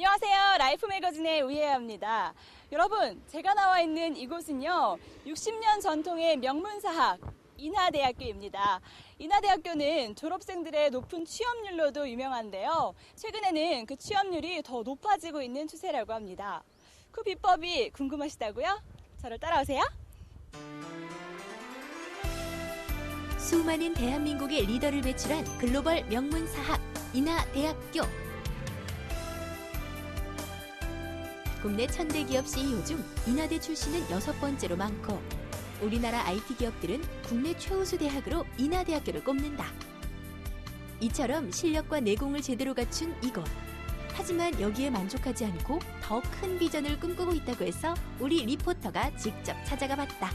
안녕하세요. 라이프 매거진의 우예아입니다. 여러분, 제가 나와 있는 이곳은요, 60년 전통의 명문사학, 인하대학교입니다. 인하대학교는 졸업생들의 높은 취업률로도 유명한데요. 최근에는 그 취업률이 더 높아지고 있는 추세라고 합니다. 그 비법이 궁금하시다고요? 저를 따라오세요. 수많은 대한민국의 리더를 배출한 글로벌 명문사학 인하대학교. 국내 천대 기업 CEO 중 인하대 출신은 여섯 번째로 많고 우리나라 IT 기업들은 국내 최우수 대학으로 인하대학교를 꼽는다. 이처럼 실력과 내공을 제대로 갖춘 이곳. 하지만 여기에 만족하지 않고 더 큰 비전을 꿈꾸고 있다고 해서 우리 리포터가 직접 찾아가 봤다.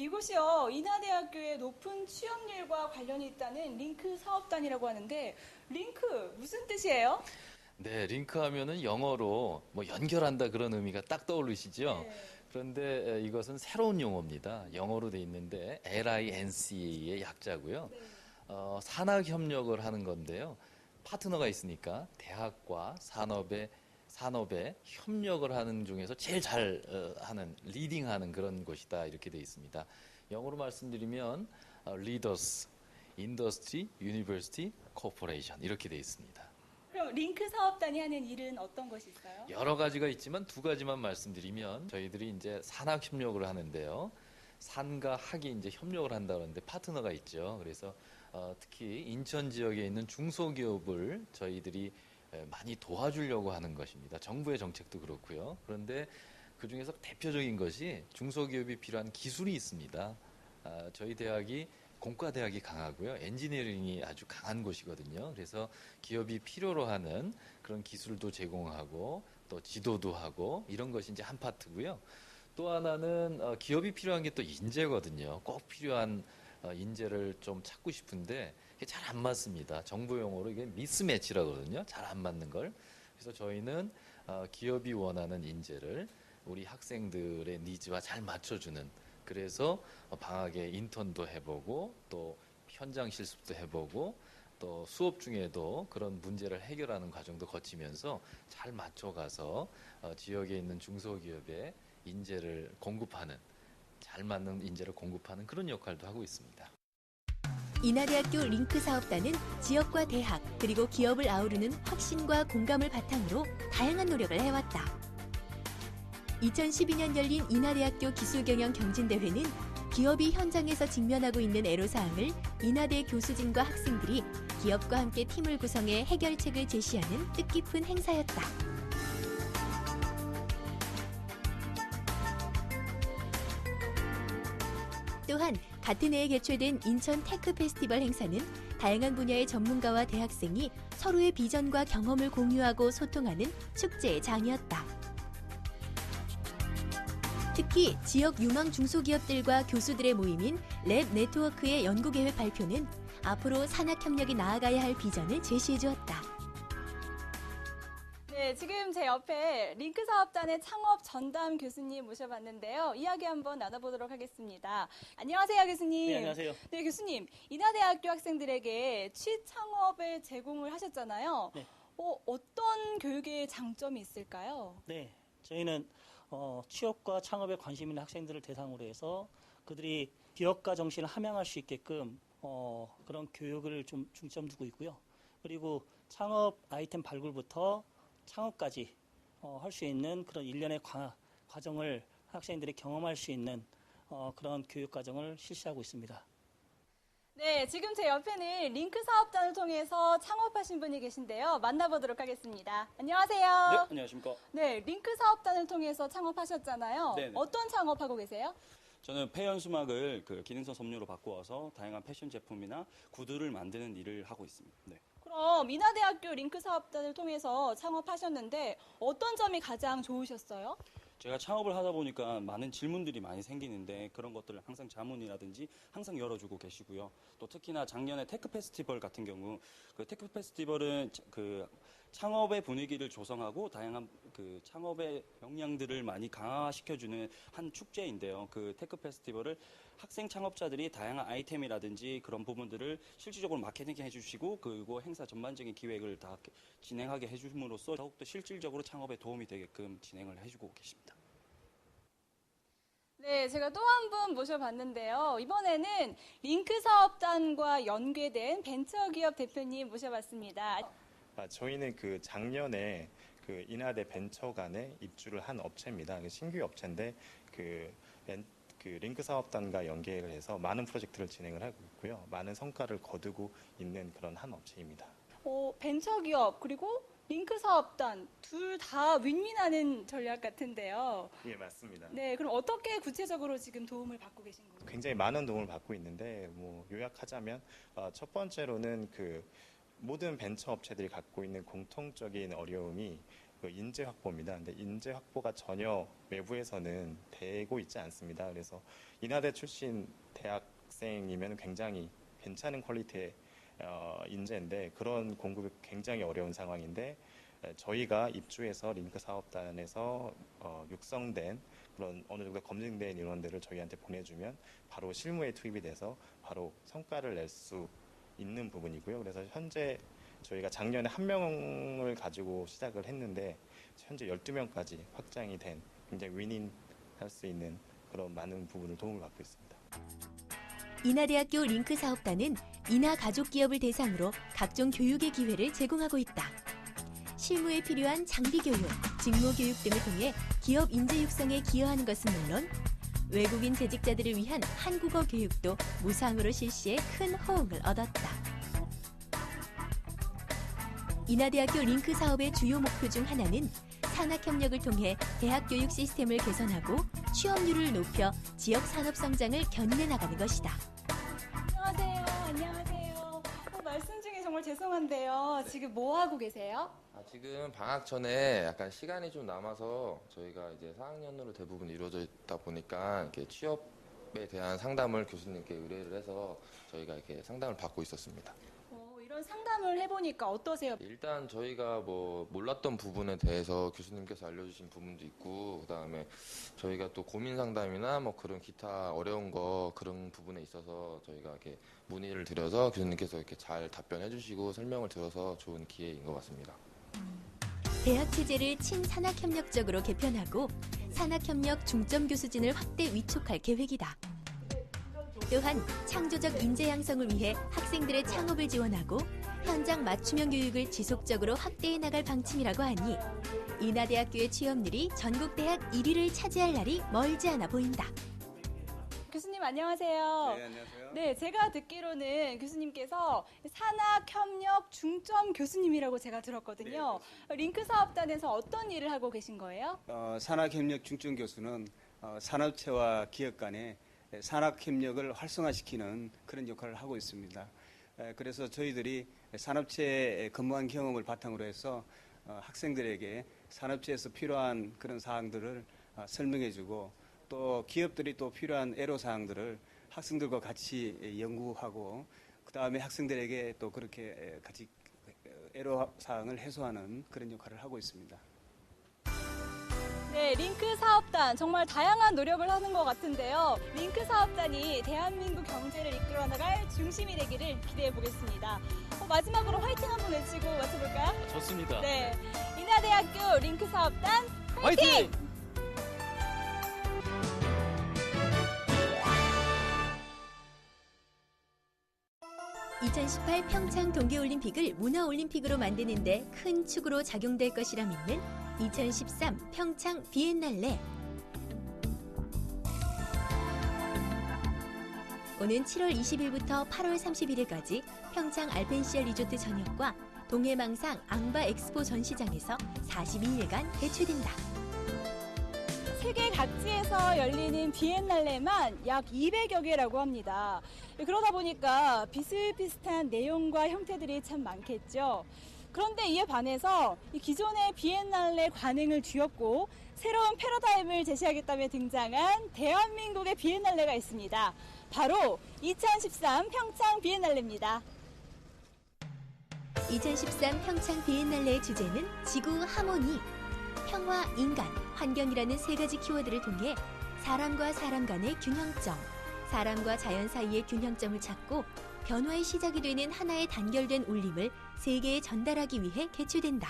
이곳이요. 인하대학교의 높은 취업률과 관련이 있다는 링크 사업단이라고 하는데, 링크, 무슨 뜻이에요? 네, 링크 하면은 영어로 뭐 연결한다 그런 의미가 딱 떠오르시죠? 네. 그런데 에, 이것은 새로운 용어입니다. 영어로 돼 있는데 LINCA의 약자고요. 네. 어, 산학 협력을 하는 건데요. 파트너가 있으니까 대학과 산업의 산업에 협력을 하는 중에서 제일 잘 어, 하는 리딩하는 그런 곳이다 이렇게 돼 있습니다. 영어로 말씀드리면 어, Leaders, Industry, University, Corporation 이렇게 돼 있습니다. 그럼 링크 사업단이 하는 일은 어떤 것이 있어요? 여러 가지가 있지만 두 가지만 말씀드리면 저희들이 이제 산학 협력을 하는데요. 산과 학이 이제 협력을 한다 그러는데 파트너가 있죠. 그래서 어, 특히 인천 지역에 있는 중소기업을 저희들이 에, 많이 도와주려고 하는 것입니다. 정부의 정책도 그렇고요. 그런데 그 중에서 대표적인 것이 중소기업이 필요한 기술이 있습니다. 아, 저희 대학이 공과대학이 강하고요. 엔지니어링이 아주 강한 곳이거든요. 그래서 기업이 필요로 하는 그런 기술도 제공하고 또 지도도 하고 이런 것이 이제 한 파트고요. 또 하나는 어, 기업이 필요한 게 또 인재거든요. 꼭 필요한 어, 인재를 좀 찾고 싶은데 잘 안 맞습니다. 정부 용어로 이게 미스매치라거든요. 잘 안 맞는 걸. 그래서 저희는 어, 기업이 원하는 인재를 우리 학생들의 니즈와 잘 맞춰주는 그래서 어, 방학에 인턴도 해보고 또 현장 실습도 해보고 또 수업 중에도 그런 문제를 해결하는 과정도 거치면서 잘 맞춰가서 어, 지역에 있는 중소기업에 인재를 공급하는 잘 맞는 인재를 공급하는 그런 역할도 하고 있습니다. 인하대학교 링크 사업단은 지역과 대학 그리고 기업을 아우르는 확신과 공감을 바탕으로 다양한 노력을 해왔다. 2012년 열린 인하대학교 기술경영 경진대회는 기업이 현장에서 직면하고 있는 애로사항을 인하대 교수진과 학생들이 기업과 함께 팀을 구성해 해결책을 제시하는 뜻깊은 행사였다. 또한 같은 해에 개최된 인천 테크 페스티벌 행사는 다양한 분야의 전문가와 대학생이 서로의 비전과 경험을 공유하고 소통하는 축제의 장이었다. 특히 지역 유망 중소기업들과 교수들의 모임인 랩 네트워크의 연구계획 발표는 앞으로 산학 협력이 나아가야 할 비전을 제시해 주었다. 네, 지금 제 옆에 링크 사업단의 창업 전담 교수님 모셔봤는데요. 이야기 한번 나눠보도록 하겠습니다. 안녕하세요, 교수님. 네, 안녕하세요. 네, 교수님. 인하대학교 학생들에게 취창업을 제공을 하셨잖아요. 네. 어, 어떤 교육의 장점이 있을까요? 네, 저희는 어, 취업과 창업에 관심 있는 학생들을 대상으로 해서 그들이 기업가 정신을 함양할 수 있게끔 어, 그런 교육을 좀 중점 두고 있고요. 그리고 창업 아이템 발굴부터 창업까지 어, 할 수 있는 그런 일련의 과, 과정을 학생들이 경험할 수 있는 어, 그런 교육 과정을 실시하고 있습니다. 네, 지금 제 옆에는 링크 사업단을 통해서 창업하신 분이 계신데요. 만나보도록 하겠습니다. 안녕하세요. 안녕하십니까. 네, 링크 사업단을 통해서 창업하셨잖아요. 네네. 어떤 창업하고 계세요? 저는 폐연 수막을 그 기능성 섬유로 바꾸어서 다양한 패션 제품이나 구두를 만드는 일을 하고 있습니다. 네. 그럼 인하대학교 링크 사업단을 통해서 창업하셨는데 어떤 점이 가장 좋으셨어요? 제가 창업을 하다 보니까 많은 질문들이 많이 생기는데 그런 것들을 항상 자문이라든지 항상 열어주고 계시고요. 또 특히나 작년에 테크 페스티벌 같은 경우 그 테크 페스티벌은 그 창업의 분위기를 조성하고 다양한 그 창업의 역량들을 많이 강화시켜주는 한 축제인데요. 그 테크 페스티벌을 학생 창업자들이 다양한 아이템이라든지 그런 부분들을 실질적으로 마케팅 해주시고 그리고 행사 전반적인 기획을 다 진행하게 해줌으로써 더욱더 실질적으로 창업에 도움이 되게끔 진행을 해주고 계십니다. 네, 제가 또 한 분 모셔봤는데요. 이번에는 링크 사업단과 연계된 벤처기업 대표님 모셔봤습니다. 아, 저희는 그 작년에 그 인하대 벤처 간에 입주를 한 업체입니다. 그 신규 업체인데 그, 벤- 그 링크 사업단과 연계를 해서 많은 프로젝트를 진행을 하고 있고요. 많은 성과를 거두고 있는 그런 한 업체입니다. 어, 벤처기업 그리고 링크 사업단 둘 다 윈윈하는 전략 같은데요. 예, 맞습니다. 네, 그럼 어떻게 구체적으로 지금 도움을 받고 계신 거예요? 굉장히 많은 도움을 받고 있는데 뭐 요약하자면 어, 첫 번째로는 그 모든 벤처 업체들이 갖고 있는 공통적인 어려움이 그 인재 확보입니다. 근데 인재 확보가 전혀 외부에서는 되고 있지 않습니다. 그래서 인하대 출신 대학생이면 굉장히 괜찮은 퀄리티의 어, 인재인데 그런 공급이 굉장히 어려운 상황인데 에, 저희가 입주해서 링크 사업단에서 어, 육성된 그런 어느 정도 검증된 인원들을 저희한테 보내주면 바로 실무에 투입이 돼서 바로 성과를 낼 수 있는 부분이고요. 그래서 현재 저희가 작년에 한 명을 가지고 시작을 했는데 현재 12명까지 확장이 된 굉장히 윈인 할 수 있는 그런 많은 부분을 도움을 받고 있습니다. 인하대학교 링크 사업단은 인하 가족 기업을 대상으로 각종 교육의 기회를 제공하고 있다. 실무에 필요한 장비 교육, 직무 교육 등을 통해 기업 인재 육성에 기여하는 것은 물론 외국인 재직자들을 위한 한국어 교육도 무상으로 실시해 큰 호응을 얻었다. 인하대학교 링크 사업의 주요 목표 중 하나는 산학협력을 통해 대학 교육 시스템을 개선하고 취업률을 높여 지역 산업 성장을 견인해 나가는 것이다. 안녕하세요. 안녕하세요. 어, 말씀 중에 정말 죄송한데요. 지금 뭐 하고 계세요? 아, 지금 방학 전에 약간 시간이 좀 남아서 저희가 이제 4학년으로 대부분 이루어져 있다 보니까 이렇게 취업에 대한 상담을 교수님께 의뢰를 해서 저희가 이렇게 상담을 받고 있었습니다. 어, 이런 상담을 해보니까 어떠세요? 일단 저희가 뭐 몰랐던 부분에 대해서 교수님께서 알려주신 부분도 있고 그다음에 저희가 또 고민 상담이나 뭐 그런 기타 어려운 거 그런 부분에 있어서 저희가 이렇게 문의를 드려서 교수님께서 이렇게 잘 답변해 주시고 설명을 들어서 좋은 기회인 것 같습니다. 대학 체제를 친산학협력적으로 개편하고 산학협력 중점 교수진을 확대 위촉할 계획이다. 또한 창조적 인재 양성을 위해 학생들의 창업을 지원하고 현장 맞춤형 교육을 지속적으로 확대해 나갈 방침이라고 하니 인하대학교의 취업률이 전국 대학 1위를 차지할 날이 멀지 않아 보인다. 교수님 안녕하세요. 네, 안녕하세요. 네, 제가 듣기로는 교수님께서 산학협력 중점 교수님이라고 제가 들었거든요. 링크 사업단에서 어떤 일을 하고 계신 거예요? 어, 산학협력 중점 교수는 어, 산업체와 기업 간의 산학협력을 활성화시키는 그런 역할을 하고 있습니다. 에, 그래서 저희들이 산업체에 근무한 경험을 바탕으로 해서 어, 학생들에게 산업체에서 필요한 그런 사항들을 어, 설명해주고 또 기업들이 또 필요한 애로 사항들을 학생들과 같이 연구하고 그 다음에 학생들에게 또 그렇게 에, 같이 애로 사항을 해소하는 그런 역할을 하고 있습니다. 네, 링크 사업단 정말 다양한 노력을 하는 것 같은데요. 링크 사업단이 대한민국 경제를 이끌어 나갈 중심이 되기를 기대해 보겠습니다. 어, 마지막으로 화이팅 한번 외치고 마쳐볼까요? 좋습니다. 네, 인하대학교 링크 사업단 화이팅! 2018 평창 동계올림픽을 문화올림픽으로 만드는데 큰 축으로 작용될 것이라 믿는 2013 평창 비엔날레. 오는 7월 20일부터 8월 31일까지 평창 알펜시아 리조트 전역과 동해망상 앙바 엑스포 전시장에서 42일간 개최된다. 세계 각지에서 열리는 비엔날레만 약 200여 개라고 합니다. 그러다 보니까 비슷비슷한 내용과 형태들이 참 많겠죠. 그런데 이에 반해서 이 기존의 비엔날레 관행을 뒤엎고 새로운 패러다임을 제시하겠다며 등장한 대한민국의 비엔날레가 있습니다. 바로 2013 평창 비엔날레입니다. 2013 평창 비엔날레의 주제는 지구 하모니, 평화, 인간, 환경이라는 세 가지 키워드를 통해 사람과 사람 간의 균형점, 사람과 자연 사이의 균형점을 찾고 변화의 시작이 되는 하나의 단결된 울림을 세계에 전달하기 위해 개최된다.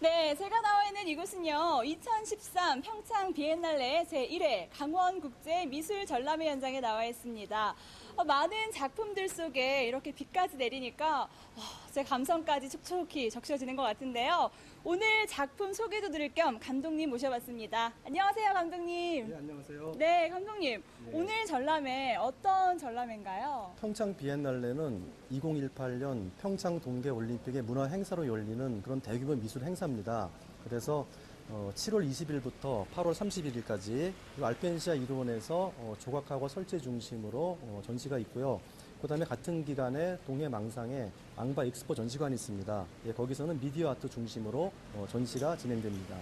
네, 제가 나와 있는 이곳은요, 2013 평창 비엔날레 제1회 강원국제 미술 전람회 현장에 나와 있습니다. 어, 많은 작품들 속에 이렇게 비까지 내리니까 어, 제 감성까지 촉촉히 적셔지는 것 같은데요. 오늘 작품 소개도 드릴 겸 감독님 모셔봤습니다. 안녕하세요, 감독님. 네, 안녕하세요. 네, 감독님. 네. 오늘 전람회 어떤 전람회인가요? 평창 비엔날레는 2018년 평창 동계 올림픽의 문화 행사로 열리는 그런 대규모 미술 행사입니다. 그래서 어, 7월 20일부터 8월 31일까지 알펜시아 이루원에서 어, 조각학과 설치 중심으로 어, 전시가 있고요. 그 다음에 같은 기간에 동해 망상에 앙바 엑스포 전시관이 있습니다. 예, 거기서는 미디어 아트 중심으로 어, 전시가 진행됩니다.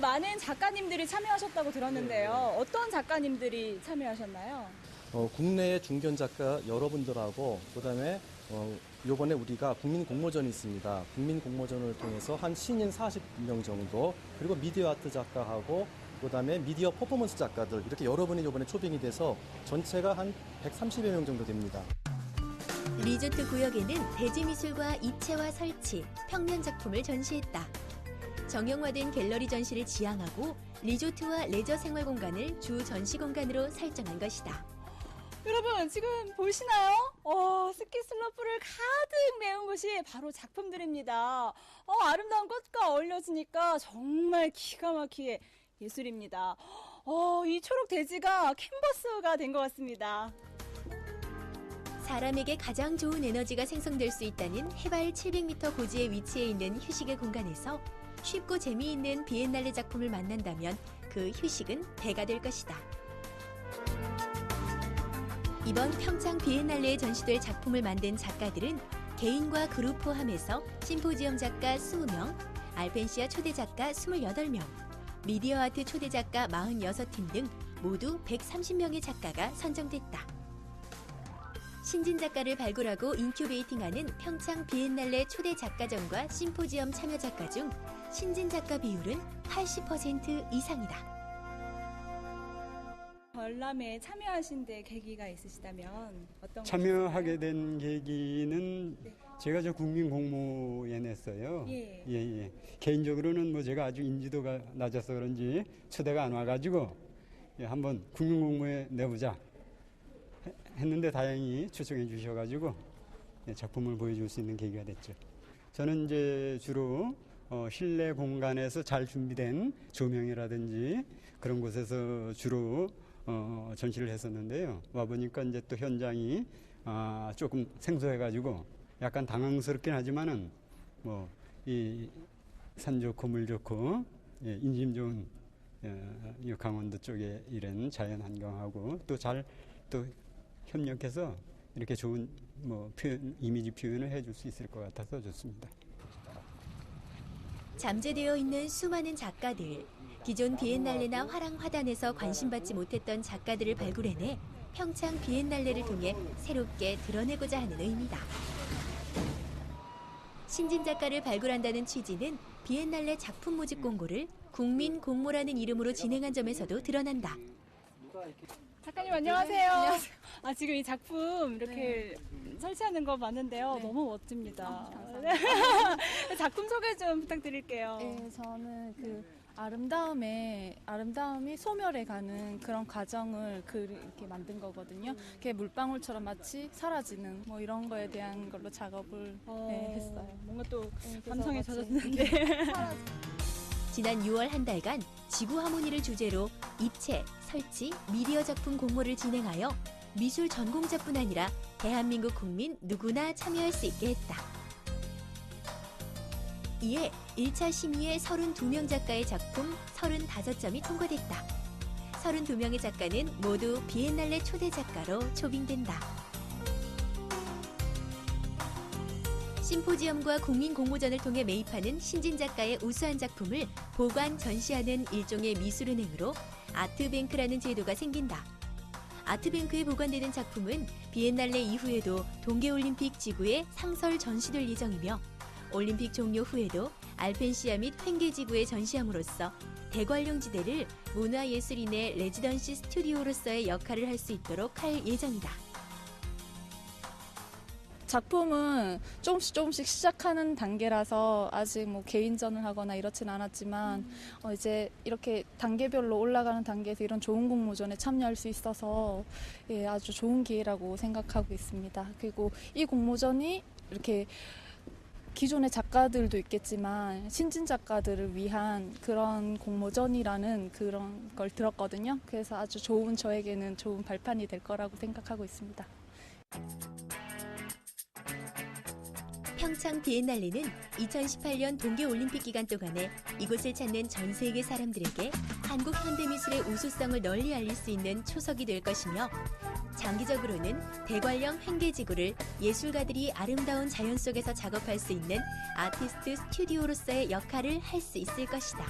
많은 작가님들이 참여하셨다고 들었는데요. 네, 어떤 작가님들이 참여하셨나요? 어, 국내의 중견 작가 여러분들하고 그다음에 어, 요번에 우리가 국민 공모전이 있습니다. 국민 공모전을 통해서 한 신인 40명 정도 그리고 미디어 아트 작가하고 그다음에 미디어 퍼포먼스 작가들 이렇게 여러 분이 요번에 초빙이 돼서 전체가 한 130여 명 정도 됩니다. 리조트 구역에는 대지미술과 입체화 설치, 평면 작품을 전시했다. 정형화된 갤러리 전시를 지향하고 리조트와 레저 생활 공간을 주 전시 공간으로 설정한 것이다. 여러분 지금 보시나요? 어, 스키 슬로프를 가득 메운 곳이 바로 작품들입니다. 어, 아름다운 꽃과 어울려지니까 정말 기가 막히게 예술입니다. 어, 이 초록 대지가 캔버스가 된 것 같습니다. 사람에게 가장 좋은 에너지가 생성될 수 있다는 해발 700m 고지에 위치해 있는 휴식의 공간에서 쉽고 재미있는 비엔날레 작품을 만난다면 그 휴식은 배가 될 것이다. 이번 평창 비엔날레에 전시될 작품을 만든 작가들은 개인과 그룹 포함해서 심포지엄 작가 20명, 알펜시아 초대 작가 28명, 미디어 아트 초대 작가 46팀 등 모두 130명의 작가가 선정됐다. 신진 작가를 발굴하고 인큐베이팅하는 평창 비엔날레 초대 작가전과 심포지엄 참여 작가 중 신진 작가 비율은 80% 이상이다. 전람회에 참여하신 데 계기가 있으시다면 어떤 참여하게 된 계기는 네. 제가 저 국민 공모에 냈어요. 예. 예, 예. 개인적으로는 뭐 제가 아주 인지도가 낮아서 그런지 초대가 안 와가지고 예, 한번 국민 공모에 내보자 해- 했는데 다행히 초청해 주셔가지고 예, 작품을 보여줄 수 있는 계기가 됐죠. 저는 이제 주로 어, 실내 공간에서 잘 준비된 조명이라든지 그런 곳에서 주로 어, 전시를 했었는데요. 와 보니까 이제 또 현장이 아, 조금 생소해가지고 약간 당황스럽긴 하지만은 뭐 이 산 좋고 물 좋고 예, 인심 좋은 어, 이 강원도 쪽에 이런 자연 환경하고 또잘또 협력해서 이렇게 좋은 뭐 표현 이미지 표현을 해줄 수 있을 것 같아서 좋습니다. 잠재되어 있는 수많은 작가들, 기존 비엔날레나 화랑 화단에서 관심받지 못했던 작가들을 발굴해내 평창 비엔날레를 통해 새롭게 드러내고자 하는 의미다. 신진 작가를 발굴한다는 취지는 비엔날레 작품 모집 공고를 국민 공모라는 이름으로 진행한 점에서도 드러난다. 작가님 안녕하세요. 아 지금 이 작품 이렇게 설치하는 거 봤는데요. 네. 너무 멋집니다. 감사합니다. 작품 소개 좀 부탁드릴게요. 네, 저는 그 아름다움에 아름다움이 소멸해 가는 그런 과정을 그 이렇게 만든 거거든요. 그게 물방울처럼 마치 사라지는 뭐 이런 거에 대한 걸로 작업을 어, 네, 했어요. 뭔가 또 네, 감성에 젖었는데. 지난 6월 한 달간 지구 하모니를 주제로 입체, 설치, 미디어 작품 공모를 진행하여 미술 전공자뿐 아니라 대한민국 국민 누구나 참여할 수 있게 했다. 이에 1차 심의에 32명 작가의 작품 35점이 통과됐다. 32명의 작가는 모두 비엔날레 초대 작가로 초빙된다. 심포지엄과 국민 공모전을 통해 매입하는 신진 작가의 우수한 작품을 보관 전시하는 일종의 미술은행으로 아트뱅크라는 제도가 생긴다. 아트뱅크에 보관되는 작품은 비엔날레 이후에도 동계올림픽 지구에 상설 전시될 예정이며 올림픽 종료 후에도 알펜시아 및 횡계지구에 전시함으로써 대관령 지대를 문화예술인의 레지던시 스튜디오로서의 역할을 할 수 있도록 할 예정이다. 작품은 조금씩 조금씩 시작하는 단계라서 아직 뭐 개인전을 하거나 이렇진 않았지만 어 이제 이렇게 단계별로 올라가는 단계에서 이런 좋은 공모전에 참여할 수 있어서 예, 아주 좋은 기회라고 생각하고 있습니다. 그리고 이 공모전이 이렇게 기존의 작가들도 있겠지만 신진 작가들을 위한 그런 공모전이라는 그런 걸 들었거든요. 그래서 아주 좋은 저에게는 좋은 발판이 될 거라고 생각하고 있습니다. 평창 비엔날레는 2018년 동계올림픽 기간 동안에 이곳을 찾는 전 세계 사람들에게 한국 현대미술의 우수성을 널리 알릴 수 있는 초석이 될 것이며 장기적으로는 대관령 횡계지구를 예술가들이 아름다운 자연 속에서 작업할 수 있는 아티스트 스튜디오로서의 역할을 할 수 있을 것이다.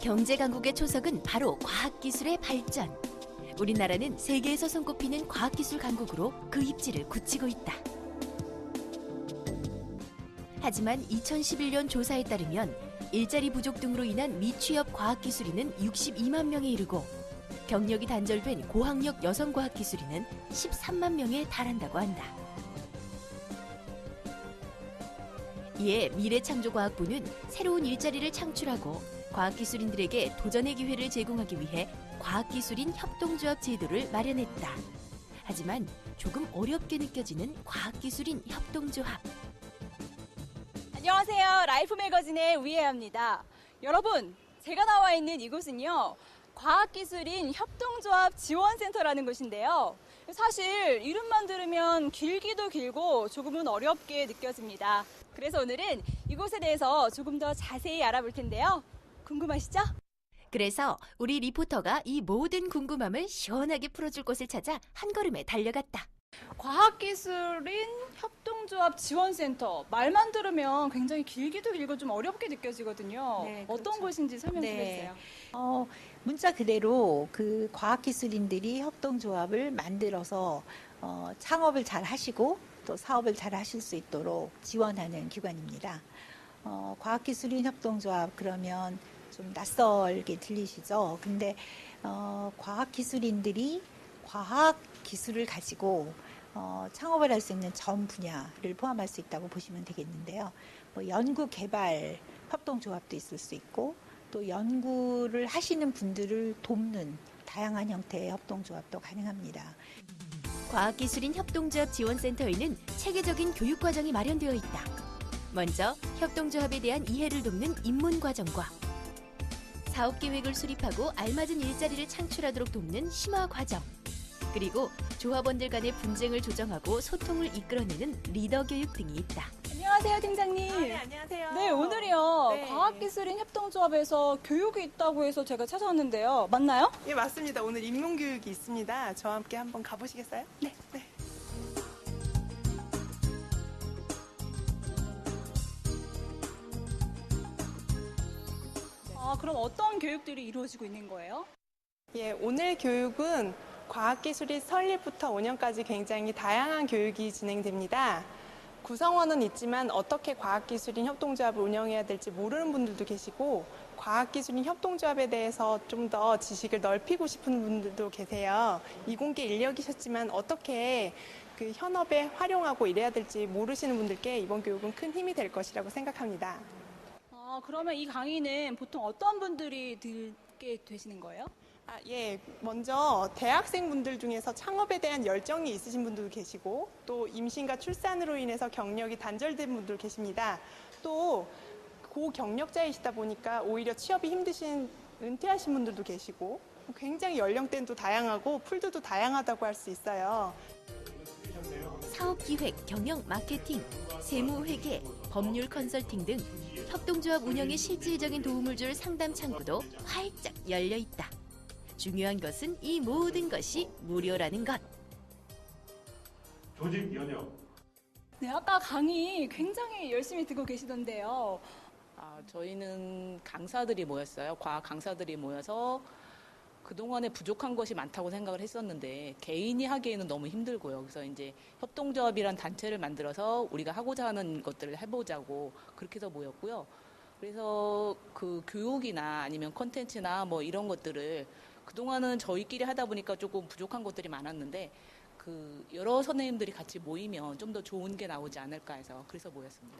경제 강국의 초석은 바로 과학기술의 발전. 우리나라는 세계에서 손꼽히는 과학기술 강국으로 그 입지를 굳히고 있다. 하지만 2011년 조사에 따르면 일자리 부족 등으로 인한 미취업 과학기술인은 62만 명에 이르고 경력이 단절된 고학력 여성 과학기술인은 13만 명에 달한다고 한다. 이에 미래창조과학부는 새로운 일자리를 창출하고 과학기술인들에게 도전의 기회를 제공하기 위해 과학기술인 협동조합 제도를 마련했다. 하지만 조금 어렵게 느껴지는 과학기술인 협동조합. 안녕하세요. 라이프 매거진의 우예아입니다. 여러분, 제가 나와 있는 이곳은요. 과학기술인 협동조합 지원센터라는 곳인데요. 사실 이름만 들으면 길기도 길고 조금은 어렵게 느껴집니다. 그래서 오늘은 이곳에 대해서 조금 더 자세히 알아볼 텐데요. 궁금하시죠? 그래서 우리 리포터가 이 모든 궁금함을 시원하게 풀어줄 곳을 찾아 한 걸음에 달려갔다. 과학기술인 협 동조합 지원센터 말만 들으면 굉장히 길기도 길고 좀 어렵게 느껴지거든요. 네, 어떤 그렇죠. 곳인지 설명 좀 네. 해주세요. 어, 문자 그대로 그 과학기술인들이 협동조합을 만들어서 어, 창업을 잘 하시고 또 사업을 잘 하실 수 있도록 지원하는 기관입니다. 어, 과학기술인 협동조합 그러면 좀 낯설게 들리시죠? 근데 어, 과학기술인들이 과학 기술을 가지고 어, 창업을 할 수 있는 전 분야를 포함할 수 있다고 보시면 되겠는데요. 뭐 연구 개발 협동조합도 있을 수 있고 또 연구를 하시는 분들을 돕는 다양한 형태의 협동조합도 가능합니다. 과학기술인 협동조합 지원센터에는 체계적인 교육 과정이 마련되어 있다. 먼저 협동조합에 대한 이해를 돕는 입문 과정과 사업 계획을 수립하고 알맞은 일자리를 창출하도록 돕는 심화 과정. 그리고 조합원들 간의 분쟁을 조정하고 소통을 이끌어내는 리더 교육 등이 있다. 안녕하세요, 팀장님. 네, 안녕하세요. 네, 오늘이요. 네. 과학기술인 협동조합에서 교육이 있다고 해서 제가 찾아왔는데요. 맞나요? 예, 맞습니다. 오늘 인문교육이 있습니다. 저와 함께 한번 가보시겠어요? 네. 네. 아, 그럼 어떤 교육들이 이루어지고 있는 거예요? 예, 오늘 교육은 과학기술이 설립부터 5년까지 굉장히 다양한 교육이 진행됩니다. 구성원은 있지만 어떻게 과학기술인 협동조합을 운영해야 될지 모르는 분들도 계시고 과학기술인 협동조합에 대해서 좀 더 지식을 넓히고 싶은 분들도 계세요. 이공계 인력이셨지만 어떻게 그 현업에 활용하고 일해야 될지 모르시는 분들께 이번 교육은 큰 힘이 될 것이라고 생각합니다. 아, 그러면 이 강의는 보통 어떤 분들이 듣게 되시는 거예요? 아, 예. 먼저 대학생분들 중에서 창업에 대한 열정이 있으신 분들도 계시고 또 임신과 출산으로 인해서 경력이 단절된 분들 계십니다. 또 고경력자이시다 보니까 오히려 취업이 힘드신 은퇴하신 분들도 계시고 굉장히 연령대도 다양하고 풀들도 다양하다고 할 수 있어요. 사업 기획, 경영, 마케팅, 세무 회계, 법률 컨설팅 등 협동조합 운영에 실질적인 도움을 줄 상담 창구도 활짝 열려. 중요한 것은 이 모든 것이 무료라는 것. 조직 연역. 네, 아까 강의 굉장히 열심히 듣고 계시던데요. 아, 저희는 강사들이 모였어요. 과학 강사들이 모여서 그동안에 부족한 것이 많다고 생각을 했었는데 개인이 하기에는 너무 힘들고요. 그래서 이제 협동조합이란 단체를 만들어서 우리가 하고자 하는 것들을 해보자고 그렇게 해서 모였고요. 그래서 그 교육이나 아니면 컨텐츠나 뭐 이런 것들을 그동안은 저희끼리 하다 보니까 조금 부족한 것들이 많았는데 그 여러 선생님들이 같이 모이면 좀 더 좋은 게 나오지 않을까 해서 그래서 모였습니다.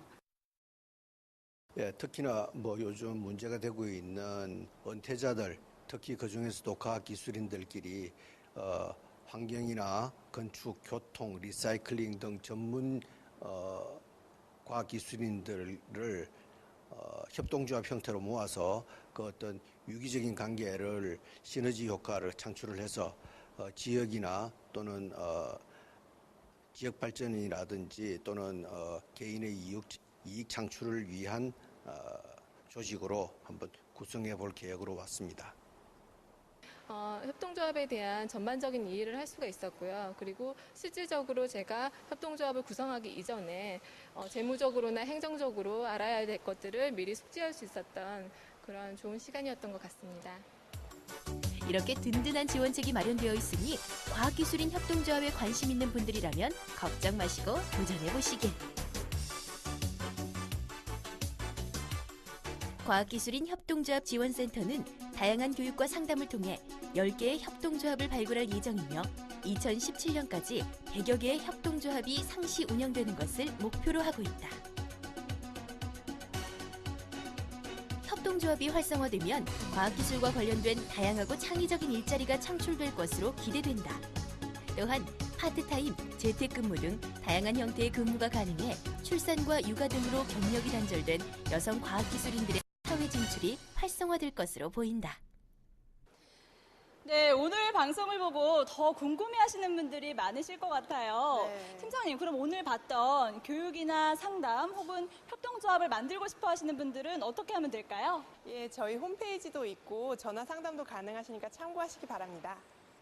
예, 특히나 뭐 요즘 문제가 되고 있는 은퇴자들, 특히 그 중에서도 과학 기술인들끼리 어, 환경이나 건축, 교통, 리사이클링 등 전문 어, 과학 기술인들을 어, 협동조합 형태로 모아서 그 어떤 유기적인 관계를 시너지 효과를 창출을 해서 어, 지역이나 또는 어, 지역 발전이라든지 또는 어, 개인의 이익, 이익 창출을 위한 어, 조직으로 한번 구성해 볼 계획으로 왔습니다. 어, 협동조합에 대한 전반적인 이해를 할 수가 있었고요. 그리고 실질적으로 제가 협동조합을 구성하기 이전에 어, 재무적으로나 행정적으로 알아야 될 것들을 미리 숙지할 수 있었던 그런 좋은 시간이었던 것 같습니다. 이렇게 든든한 지원책이 마련되어 있으니 과학기술인 협동조합에 관심 있는 분들이라면 걱정 마시고 도전해 보시길. 과학기술인 협동조합 지원센터는 다양한 교육과 상담을 통해 10개의 협동조합을 발굴할 예정이며 2017년까지 100여 개의 협동조합이 상시 운영되는 것을 목표로 하고 있다. 협동조합이 활성화되면 과학기술과 관련된 다양하고 창의적인 일자리가 창출될 것으로 기대된다. 또한 파트타임, 재택근무 등 다양한 형태의 근무가 가능해 출산과 육아 등으로 경력이 단절된 여성 과학기술인들의 사회 진출이 활성화될 것으로 보인다. 네, 오늘 방송을 보고 더 궁금해 하시는 분들이 많으실 것 같아요. 네. 팀장님, 그럼 오늘 봤던 교육이나 상담 혹은 협동조합을 만들고 싶어 하시는 분들은 어떻게 하면 될까요? 예, 저희 홈페이지도 있고 전화 상담도 가능하시니까 참고하시기 바랍니다.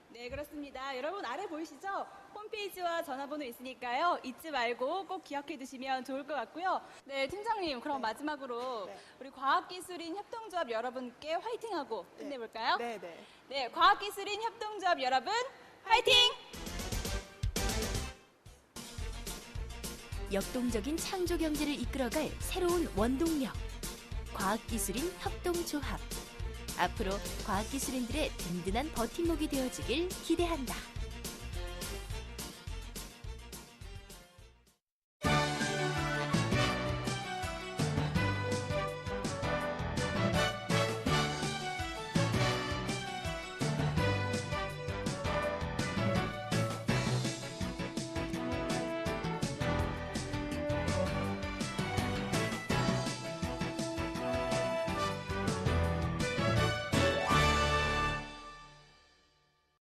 네, 그렇습니다. 여러분 아래 보이시죠? 홈페이지와 전화번호 있으니까요. 잊지 말고 꼭 기억해 두시면 좋을 것 같고요. 네, 팀장님, 그럼 마지막으로 우리 과학기술인 협동조합 여러분께 화이팅하고 끝내볼까요? 네, 네. 네, 과학기술인 협동조합 여러분, 화이팅! 역동적인 창조 경제를 이끌어갈 새로운 원동력. 과학기술인 협동조합. 앞으로 과학기술인들의 든든한 버팀목이 되어지길 기대한다.